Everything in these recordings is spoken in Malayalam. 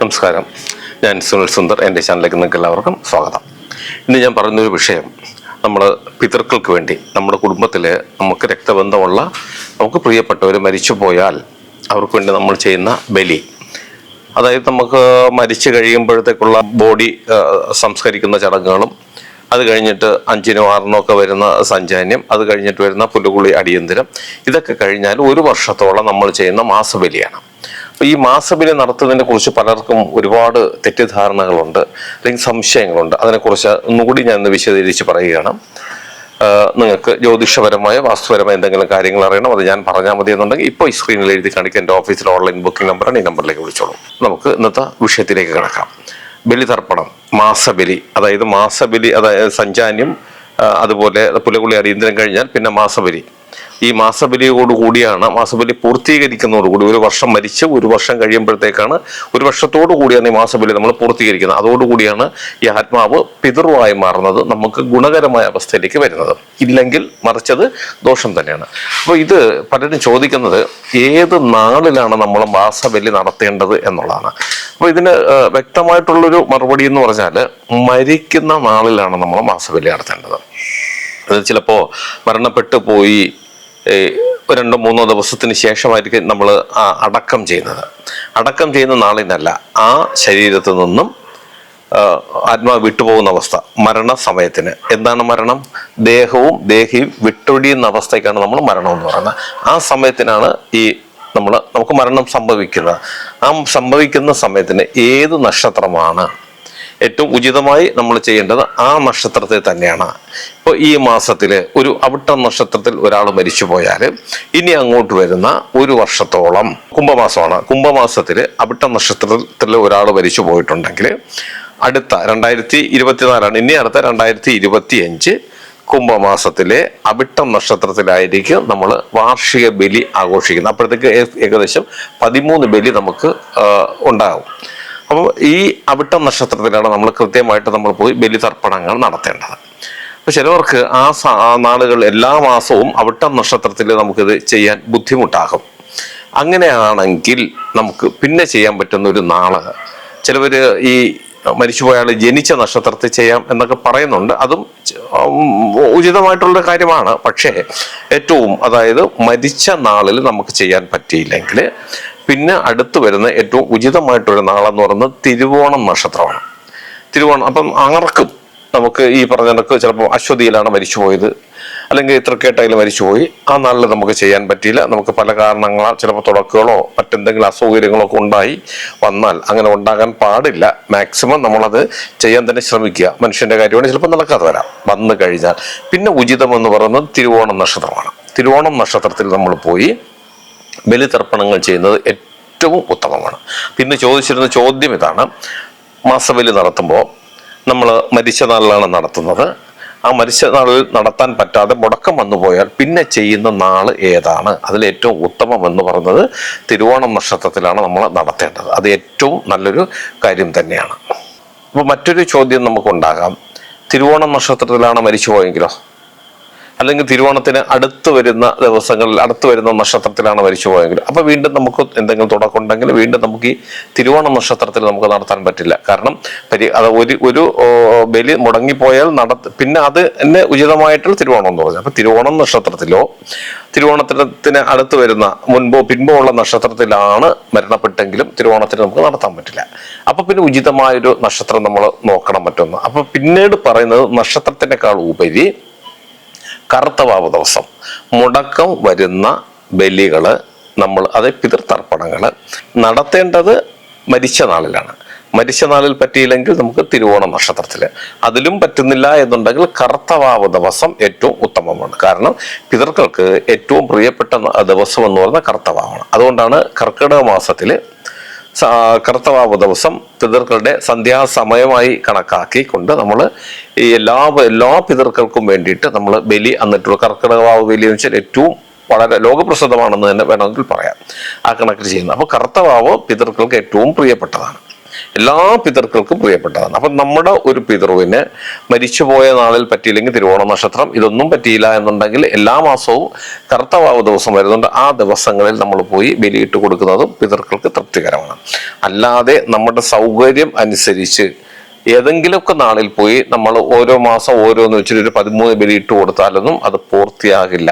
നമസ്കാരം. ഞാൻ സുനിൽ സുന്ദർ എന്റെ ചാനലിലേക്ക് നിങ്ങൾക്ക് എല്ലാവർക്കും സ്വാഗതം. ഇന്ന് ഞാൻ പറയുന്നൊരു വിഷയം നമ്മൾ പിതൃക്കൾക്ക് വേണ്ടി നമ്മുടെ കുടുംബത്തിൽ നമുക്ക് രക്തബന്ധമുള്ള നമുക്ക് പ്രിയപ്പെട്ടവർ മരിച്ചു പോയാൽ അവർക്ക് വേണ്ടി നമ്മൾ ചെയ്യുന്ന ബലി. അതായത് നമുക്ക് മരിച്ചു കഴിയുമ്പോഴത്തേക്കുള്ള ബോഡി സംസ്കരിക്കുന്ന ചടങ്ങുകളും അത് കഴിഞ്ഞിട്ട് അഞ്ചിനോ ആറിനോ ഒക്കെ വരുന്ന സഞ്ചാന്യം അത് കഴിഞ്ഞിട്ട് വരുന്ന പുല്ലുകുളി അടിയന്തിരം ഇതൊക്കെ കഴിഞ്ഞാൽ ഒരു വർഷത്തോളം നമ്മൾ ചെയ്യുന്ന മാസബലിയാണ്. ഈ മാസബലി നടത്തുന്നതിനെ കുറിച്ച് പലർക്കും ഒരുപാട് തെറ്റിദ്ധാരണകളുണ്ട് അല്ലെങ്കിൽ സംശയങ്ങളുണ്ട്. അതിനെക്കുറിച്ച് ഒന്നുകൂടി ഞാൻ ഇന്ന് വിശദീകരിച്ച് പറയുകയാണ്. നിങ്ങൾക്ക് ജ്യോതിഷപരമായ വാസ്തുപരമായ എന്തെങ്കിലും കാര്യങ്ങൾ അറിയണം അത് ഞാൻ പറഞ്ഞാൽ മതി എന്നുണ്ടെങ്കിൽ ഇപ്പോൾ ഈ സ്ക്രീനിൽ എഴുതി കാണിക്കുക എന്റെ ഓഫീസിലെ ഓൺലൈൻ ബുക്കിംഗ് നമ്പറാണ് ഈ നമ്പറിലേക്ക് വിളിച്ചോളൂ. നമുക്ക് ഇന്നത്തെ വിഷയത്തിലേക്ക് കിടക്കാം. ബലിതർപ്പണം മാസബലി അതായത് മാസബലി അതായത് സഞ്ചാന്യം അതുപോലെ പുലകുളി അടിയന്തരം കഴിഞ്ഞാൽ പിന്നെ മാസബലി. ഈ മാസബലിയോട് കൂടിയാണ് മാസബലി പൂർത്തീകരിക്കുന്നതോടുകൂടി ഒരു വർഷം മരിച്ച് ഒരു വർഷം കഴിയുമ്പോഴത്തേക്കാണ് ഒരു വർഷത്തോടു കൂടിയാണ് ഈ മാസബലി നമ്മൾ പൂർത്തീകരിക്കുന്നത്. അതോടുകൂടിയാണ് ഈ ആത്മാവ് പിതൃവായി മാറുന്നത് നമുക്ക് ഗുണകരമായ അവസ്ഥയിലേക്ക് വരുന്നത്. ഇല്ലെങ്കിൽ മറിച്ചത് ദോഷം തന്നെയാണ്. അപ്പോൾ ഇത് പലരും ചോദിക്കുന്നത് ഏത് നാളിലാണ് നമ്മൾ മാസബലി നടത്തേണ്ടത് എന്നുള്ളതാണ്. അപ്പോൾ ഇതിന് വ്യക്തമായിട്ടുള്ളൊരു മറുപടി എന്ന് പറഞ്ഞാൽ മരിക്കുന്ന നാളിലാണ് നമ്മൾ മാസബലി നടത്തേണ്ടത്. അത് ചിലപ്പോൾ മരണപ്പെട്ടു പോയി രണ്ടോ മൂന്നോ ദിവസത്തിന് ശേഷമായിരിക്കും നമ്മൾ അടക്കം ചെയ്യുന്നത്. അടക്കം ചെയ്യുന്ന നാളിനല്ല ആ ശരീരത്തിൽ നിന്നും ആത്മാവ് വിട്ടുപോകുന്ന അവസ്ഥ മരണ സമയത്തിന് എന്താണ് മരണം? ദേഹവും ദേഹിയും വിട്ടൊഴിയുന്ന അവസ്ഥയ്ക്കാണ് നമ്മൾ മരണം എന്ന് പറയുന്നത്. ആ സമയത്തിനാണ് ഈ നമ്മൾ നമുക്ക് മരണം സംഭവിക്കുന്നത്. ആ സംഭവിക്കുന്ന സമയത്തിന് ഏത് നക്ഷത്രമാണ്? ഏറ്റവും ഉചിതമായി നമ്മൾ ചെയ്യേണ്ടത് ആ നക്ഷത്രത്തെ തന്നെയാണ്. ഇപ്പോൾ ഈ മാസത്തിൽ ഒരു അവിട്ട നക്ഷത്രത്തിൽ ഒരാൾ മരിച്ചു പോയാൽ ഇനി അങ്ങോട്ട് വരുന്ന ഒരു വർഷത്തോളം കുംഭമാസമാണ്. കുംഭമാസത്തിൽ അവിട്ട നക്ഷത്രത്തിൽ ഒരാൾ മരിച്ചു പോയിട്ടുണ്ടെങ്കിൽ അടുത്ത രണ്ടായിരത്തി ഇരുപത്തിനാലാണ് ഇനി അടുത്ത രണ്ടായിരത്തി ഇരുപത്തി അഞ്ച് കുംഭമാസത്തിലെ അവിട്ടം നക്ഷത്രത്തിലായിരിക്കും നമ്മൾ വാർഷിക ബലി ആഘോഷിക്കുന്നത്. അപ്പോഴത്തേക്ക് ഏകദേശം പതിമൂന്ന് ബലി നമുക്ക് ഉണ്ടാകും. അപ്പോൾ ഈ അവിട്ടം നക്ഷത്രത്തിലാണ് നമ്മൾ കൃത്യമായിട്ട് നമ്മൾ പോയി ബലിതർപ്പണങ്ങൾ നടത്തേണ്ടത്. അപ്പോൾ ചിലവർക്ക് ആ നാളുകൾ എല്ലാ മാസവും അവിട്ടം നക്ഷത്രത്തിൽ നമുക്കിത് ചെയ്യാൻ ബുദ്ധിമുട്ടാകും. അങ്ങനെയാണെങ്കിൽ നമുക്ക് പിന്നെ ചെയ്യാൻ പറ്റുന്ന ഒരു നാൾ. ചിലവർ ഈ മരിച്ചുപോയാൾ ജനിച്ച നക്ഷത്രത്തിൽ ചെയ്യാം എന്നൊക്കെ പറയുന്നുണ്ട്. അതും ഉചിതമായിട്ടുള്ള കാര്യമാണ്. പക്ഷേ ഏറ്റവും അതായത് മരിച്ച നാളിൽ നമുക്ക് ചെയ്യാൻ പറ്റിയില്ലെങ്കിൽ പിന്നെ അടുത്ത് വരുന്ന ഏറ്റവും ഉചിതമായിട്ടൊരു നാളെന്ന് പറയുന്നത് തിരുവോണം നക്ഷത്രമാണ്. തിരുവോണം അപ്പം ആർക്കും നമുക്ക് ഈ പറഞ്ഞ കണക്ക് ചിലപ്പോൾ അശ്വതിയിലാണ് മരിച്ചുപോയത്. അല്ലെങ്കിൽ തൃക്കേട്ടയിൽ മരിച്ചുപോയി. ആ നാളിൽ നമുക്ക് ചെയ്യാൻ പറ്റിയില്ല. നമുക്ക് പല കാരണങ്ങളാൽ ചിലപ്പോൾ തുടക്കുകളോ മറ്റെന്തെങ്കിലും അസൗകര്യങ്ങളോ ഒക്കെ ഉണ്ടായി വന്നാൽ അങ്ങനെ ഉണ്ടാകാൻ പാടില്ല. മാക്സിമം നമ്മളത് ചെയ്യാൻ തന്നെ ശ്രമിക്കുക. മനുഷ്യന്റെ കാര്യമാണ് ചിലപ്പോൾ നടക്കാതെ വരാം. വന്നു കഴിഞ്ഞാൽ. പിന്നെ ഉചിതം എന്ന് പറയുന്നത് തിരുവോണം നക്ഷത്രമാണ്. തിരുവോണം നക്ഷത്രത്തിൽ നമ്മൾ പോയി ബലിതർപ്പണങ്ങൾ ചെയ്യുന്നത് ഏറ്റവും ഉത്തമമാണ്. പിന്നെ ചോദിച്ചിരുന്ന ചോദ്യം ഇതാണ്. മാസബലി നടത്തുമ്പോൾ നമ്മൾ മരിച്ച നാളിലാണ് നടത്തുന്നത്. ആ മരിച്ച നാളിൽ നടത്താൻ പറ്റാതെ മുടക്കം വന്നു പോയാൽ പിന്നെ ചെയ്യുന്ന നാൾ ഏതാണ്? അതിൽ ഏറ്റവും ഉത്തമം എന്ന് പറയുന്നത് തിരുവോണം നക്ഷത്രത്തിലാണ് നമ്മൾ നടത്തേണ്ടത്. അത് ഏറ്റവും നല്ലൊരു കാര്യം തന്നെയാണ്. അപ്പോൾ മറ്റൊരു ചോദ്യം നമുക്കുണ്ടാകാം തിരുവോണം നക്ഷത്രത്തിലാണ് മരിച്ചു പോയെങ്കിലോ? അല്ലെങ്കിൽ തിരുവോണത്തിന് അടുത്ത് വരുന്ന ദിവസങ്ങളിൽ അടുത്ത് വരുന്ന നക്ഷത്രത്തിലാണ് മരിച്ചു പോയെങ്കിൽ. അപ്പൊ വീണ്ടും നമുക്ക് എന്തെങ്കിലും തുടക്കമുണ്ടെങ്കിൽ വീണ്ടും നമുക്ക് ഈ തിരുവോണ നക്ഷത്രത്തിൽ നമുക്ക് നടത്താൻ പറ്റില്ല. കാരണം പരി അത് ഒരു ഒരു ബലി മുടങ്ങിപ്പോയാൽ നട പിന്നെ അത് തന്നെ ഉചിതമായിട്ടുള്ള തിരുവോണം എന്ന് പറഞ്ഞു അപ്പൊ തിരുവോണം നക്ഷത്രത്തിലോ തിരുവോണത്തിന് അടുത്ത് വരുന്ന മുൻപോ പിൻപോ ഉള്ള നക്ഷത്രത്തിലാണ് മരണപ്പെട്ടെങ്കിലും തിരുവോണത്തിന് നമുക്ക് നടത്താൻ പറ്റില്ല. അപ്പൊ പിന്നെ ഉചിതമായൊരു നക്ഷത്രം നമ്മൾ നോക്കണം മറ്റൊന്ന്. അപ്പൊ പിന്നീട് പറയുന്നത് നക്ഷത്രത്തിനേക്കാൾ ഉപരി കറുത്തവാവ് ദിവസം. മുടക്കം വരുന്ന ബലികൾ നമ്മൾ അത് പിതൃതർപ്പണങ്ങൾ നടത്തേണ്ടത് മരിച്ച നാളിലാണ്. മരിച്ച നാളിൽ പറ്റിയില്ലെങ്കിൽ നമുക്ക് തിരുവോണ നക്ഷത്രത്തിൽ അതിലും പറ്റുന്നില്ല എന്നുണ്ടെങ്കിൽ കർത്തവാവ് ദിവസം ഏറ്റവും ഉത്തമമാണ്. കാരണം പിതൃക്കൾക്ക് ഏറ്റവും പ്രിയപ്പെട്ട ദിവസം എന്ന് പറയുന്നത് കർത്തവാവാണ് അതുകൊണ്ടാണ് കർക്കിടക മാസത്തിൽ കറുത്തവാവ് ദിവസം പിതൃക്കളുടെ സന്ധ്യാസമയമായി കണക്കാക്കിക്കൊണ്ട് നമ്മൾ ഈ എല്ലാ എല്ലാ പിതൃക്കൾക്കും വേണ്ടിയിട്ട് നമ്മൾ ബലി എന്നിട്ടുള്ള കർക്കിടകവാവ് ബലി എന്ന് വെച്ചാൽ ഏറ്റവും വളരെ ലോകപ്രസിദ്ധമാണെന്ന് തന്നെ വേണമെങ്കിൽ പറയാം. ആ കണക്കിൽ ചെയ്യുന്നത്. അപ്പോൾ കർത്തവാവ് പിതൃക്കൾക്ക് ഏറ്റവും പ്രിയപ്പെട്ടതാണ്. എല്ലാ പിതൃക്കൾക്കും പ്രിയപ്പെട്ടതാണ്. അപ്പം നമ്മുടെ ഒരു പിതൃവിന് മരിച്ചുപോയ നാളിൽ പറ്റിയില്ലെങ്കിൽ തിരുവോണ നക്ഷത്രം ഇതൊന്നും പറ്റിയില്ല എന്നുണ്ടെങ്കിൽ എല്ലാ മാസവും കർത്തവാവ് ദിവസം വരുന്നുണ്ട്. ആ ദിവസങ്ങളിൽ നമ്മൾ പോയി ബലിയിട്ട് കൊടുക്കുന്നതും പിതൃക്കൾക്ക് തൃപ്തികരമാണ്. അല്ലാതെ നമ്മുടെ സൗകര്യം അനുസരിച്ച് ഏതെങ്കിലുമൊക്കെ നാളിൽ പോയി നമ്മൾ ഓരോ മാസം ഓരോന്ന് വെച്ചിട്ട് ഒരു പതിമൂന്ന് ബലിയിട്ട് കൊടുത്താലൊന്നും അത് പൂർത്തിയാകില്ല.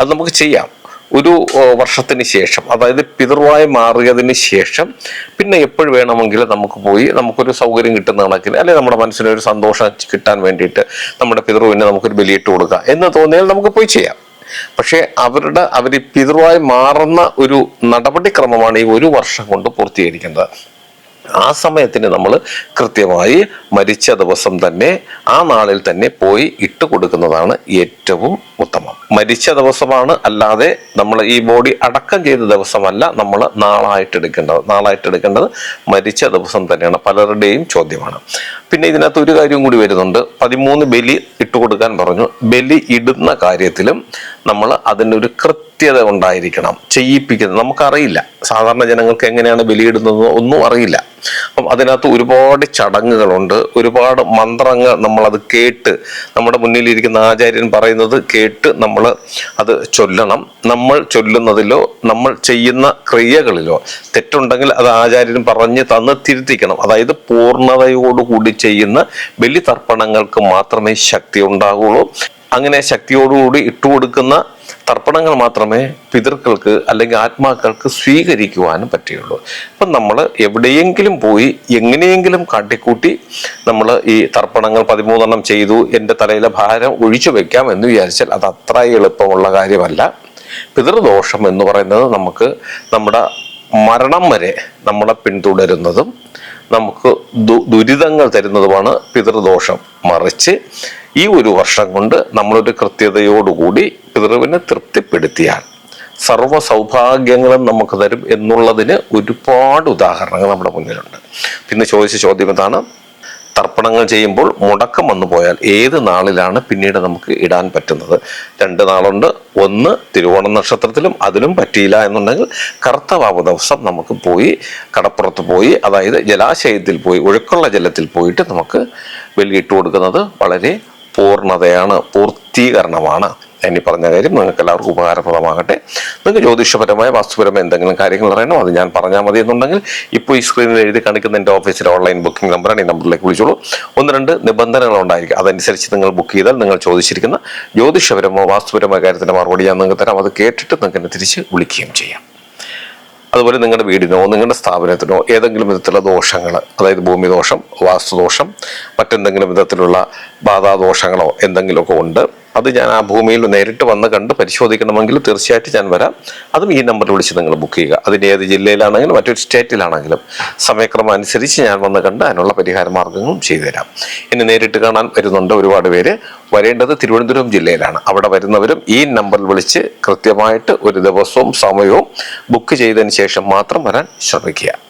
അത് നമുക്ക് ചെയ്യാം. ഒരു വർഷത്തിന് ശേഷം അതായത് പിതൃവായി മാറിയതിന് ശേഷം പിന്നെ എപ്പോഴും വേണമെങ്കിൽ നമുക്ക് പോയി നമുക്കൊരു സൗകര്യം കിട്ടുന്ന കണക്കിന് അല്ലെങ്കിൽ നമ്മുടെ മനസ്സിന് ഒരു സന്തോഷം കിട്ടാൻ വേണ്ടിയിട്ട് നമ്മുടെ പിതൃവിനെ നമുക്കൊരു ബലിയിട്ട് കൊടുക്കാം എന്ന് തോന്നിയാൽ നമുക്ക് പോയി ചെയ്യാം. പക്ഷേ അവരുടെ അവർ പിതൃവായി മാറുന്ന ഒരു നടപടിക്രമമാണ് ഈ ഒരു വർഷം കൊണ്ട് പൂർത്തീകരിക്കുന്നത്. ആ സമയത്തിന് നമ്മൾ കൃത്യമായി മരിച്ച ദിവസം തന്നെ ആ നാളിൽ തന്നെ പോയി ഇട്ട് കൊടുക്കുന്നതാണ് ഏറ്റവും ഉത്തമം. മരിച്ച ദിവസമാണ് അല്ലാതെ നമ്മൾ ഈ ബോഡി അടക്കം ചെയ്ത ദിവസമല്ല നമ്മൾ നാളായിട്ട് എടുക്കേണ്ടത് നാളായിട്ട് എടുക്കേണ്ടത് മരിച്ച ദിവസം തന്നെയാണ്. പലരുടെയും ചോദ്യമാണ്. പിന്നെ ഇതിനകത്ത് ഒരു കാര്യം കൂടി വരുന്നുണ്ട്. പതിമൂന്ന് ബലി ഇട്ട് കൊടുക്കാൻ പറഞ്ഞു. ബലി ഇടുന്ന കാര്യത്തിലും നമ്മൾ അതിന്റെ ഒരു കൃത്യത ഉണ്ടായിരിക്കണം. ചെയ്യിപ്പിക്കുന്നത് നമുക്കറിയില്ല. സാധാരണ ജനങ്ങൾക്ക് എങ്ങനെയാണ് ബലിയിടുന്നത് ഒന്നും അറിയില്ല. അപ്പം അതിനകത്ത് ഒരുപാട് ചടങ്ങുകളുണ്ട്. ഒരുപാട് മന്ത്രങ്ങൾ നമ്മളത് കേട്ട് നമ്മുടെ മുന്നിലിരിക്കുന്ന ആചാര്യൻ പറയുന്നത് കേട്ട് നമ്മൾ അത് ചൊല്ലണം. നമ്മൾ ചൊല്ലുന്നതിലോ നമ്മൾ ചെയ്യുന്ന ക്രിയകളിലോ തെറ്റുണ്ടെങ്കിൽ അത് ആചാര്യൻ പറഞ്ഞ് തന്ന് തിരുത്തിക്കണം. അതായത് പൂർണതയോടുകൂടി ചെയ്യുന്ന ബലി തർപ്പണങ്ങൾക്ക് മാത്രമേ ശക്തി ഉണ്ടാകുള്ളൂ അങ്ങനെ ശക്തിയോടുകൂടി ഇട്ടുകൊടുക്കുന്ന തർപ്പണങ്ങൾ മാത്രമേ പിതൃക്കൾക്ക് അല്ലെങ്കിൽ ആത്മാക്കൾക്ക് സ്വീകരിക്കുവാനും പറ്റുകയുള്ളൂ. അപ്പം നമ്മൾ എവിടെയെങ്കിലും പോയി എങ്ങനെയെങ്കിലും കാട്ടിക്കൂട്ടി നമ്മൾ ഈ തർപ്പണങ്ങൾ പതിമൂന്നെണ്ണം ചെയ്തു എന്റെ തലയിലെ ഭാരം ഒഴിച്ചു വെക്കാം എന്ന് വിചാരിച്ചാൽ അത് അത്ര എളുപ്പമുള്ള കാര്യമല്ല. പിതൃദോഷം എന്ന് പറയുന്നത് നമുക്ക് നമ്മുടെ മരണം വരെ നമ്മളെ പിന്തുടരുന്നതും നമുക്ക് ദുരിതങ്ങൾ തരുന്നതുമാണ് പിതൃദോഷം. മറിച്ച് ഈ ഒരു വർഷം കൊണ്ട് നമ്മളൊരു കൃത്യതയോടുകൂടി പിതൃവിനെ തൃപ്തിപ്പെടുത്തിയാൽ സർവ സൗഭാഗ്യങ്ങളും നമുക്ക് തരും എന്നുള്ളതിന് ഒരുപാട് ഉദാഹരണങ്ങൾ നമ്മുടെ മുന്നിലുണ്ട്. പിന്നെ ചോദിച്ച ചോദ്യം എന്താണ്? തർപ്പണങ്ങൾ ചെയ്യുമ്പോൾ മുടക്കം വന്നു പോയാൽ ഏത് നാളിലാണ് പിന്നീട് നമുക്ക് ഇടാൻ പറ്റുന്നത്? രണ്ട് നാളുണ്ട്. ഒന്ന് തിരുവോണ നക്ഷത്രത്തിലും അതിലും പറ്റിയില്ല എന്നുണ്ടെങ്കിൽ കറുത്തവാവ് ദിവസം നമുക്ക് പോയി കടപ്പുറത്ത് പോയി അതായത് ജലാശയത്തിൽ പോയി ഒഴുക്കുള്ള ജലത്തിൽ പോയിട്ട് നമുക്ക് വെളിയിട്ട് കൊടുക്കുന്നത് വളരെ പൂർണതയാണ് പൂർത്തീകരണമാണ്. ഈ പറഞ്ഞ കാര്യം നിങ്ങൾക്ക് എല്ലാവർക്കും ഉപകാരപ്രദമാകട്ടെ. നിങ്ങൾക്ക് ജ്യോതിഷപരമായ വാസ്തുപരമായ എന്തെങ്കിലും കാര്യങ്ങൾ അറിയണം? അത് ഞാൻ പറഞ്ഞാൽ മതി എന്നുണ്ടെങ്കിൽ ഇപ്പോൾ ഈ സ്ക്രീനിൽ എഴുതി കാണിക്കുന്ന എന്റെ ഓഫീസിലെ ഓൺലൈൻ ബുക്കിംഗ് നമ്പറാണ് ഈ നമ്പറിലേക്ക് വിളിച്ചോളൂ. ഒന്ന് രണ്ട് നിബന്ധനകൾ ഉണ്ടായിരിക്കും. അതനുസരിച്ച് നിങ്ങൾ ബുക്ക് ചെയ്താൽ നിങ്ങൾ ചോദിച്ചിരിക്കുന്ന ജ്യോതിഷപരമോ വാസ്തുപരമോ കാര്യത്തിന്റെ മറുപടി ഞാൻ നിങ്ങൾക്ക് തരാം. അത് കേട്ടിട്ട് നിങ്ങൾക്ക് തിരിച്ച് വിളിക്കുകയും ചെയ്യാം. അതുപോലെ നിങ്ങളുടെ വീടിനോ നിങ്ങളുടെ സ്ഥാപനത്തിനോ ഏതെങ്കിലും വിധത്തിലുള്ള ദോഷങ്ങൾ അതായത് ഭൂമി ദോഷം വാസ്തുദോഷം മറ്റെന്തെങ്കിലും വിധത്തിലുള്ള ബാധാദോഷങ്ങളോ എന്തെങ്കിലുമൊക്കെ ഉണ്ട്. അത് ഞാൻ ആ ഭൂമിയിൽ നേരിട്ട് വന്ന് കണ്ട് പരിശോധിക്കണമെങ്കിൽ തീർച്ചയായിട്ടും ഞാൻ വരാം. അതും ഈ നമ്പറിൽ വിളിച്ച് നിങ്ങൾ ബുക്ക് ചെയ്യുക. അതിന്റെ ഏത് ജില്ലയിലാണെങ്കിലും മറ്റൊരു സ്റ്റേറ്റിലാണെങ്കിലും സമയക്രമം അനുസരിച്ച് ഞാൻ വന്ന് കണ്ട് അതിനുള്ള പരിഹാര മാർഗങ്ങളും ചെയ്തു തരാം. എന്നെ നേരിട്ട് കാണാൻ വരുന്നുണ്ട് ഒരുപാട് പേര്. വരേണ്ടത് തിരുവനന്തപുരം ജില്ലയിലാണ്. അവിടെ വരുന്നവരും ഈ നമ്പറിൽ വിളിച്ച് കൃത്യമായിട്ട് ഒരു ദിവസവും സമയവും ബുക്ക് ചെയ്തതിന് ശേഷം മാത്രം വരാൻ ശ്രമിക്കുക.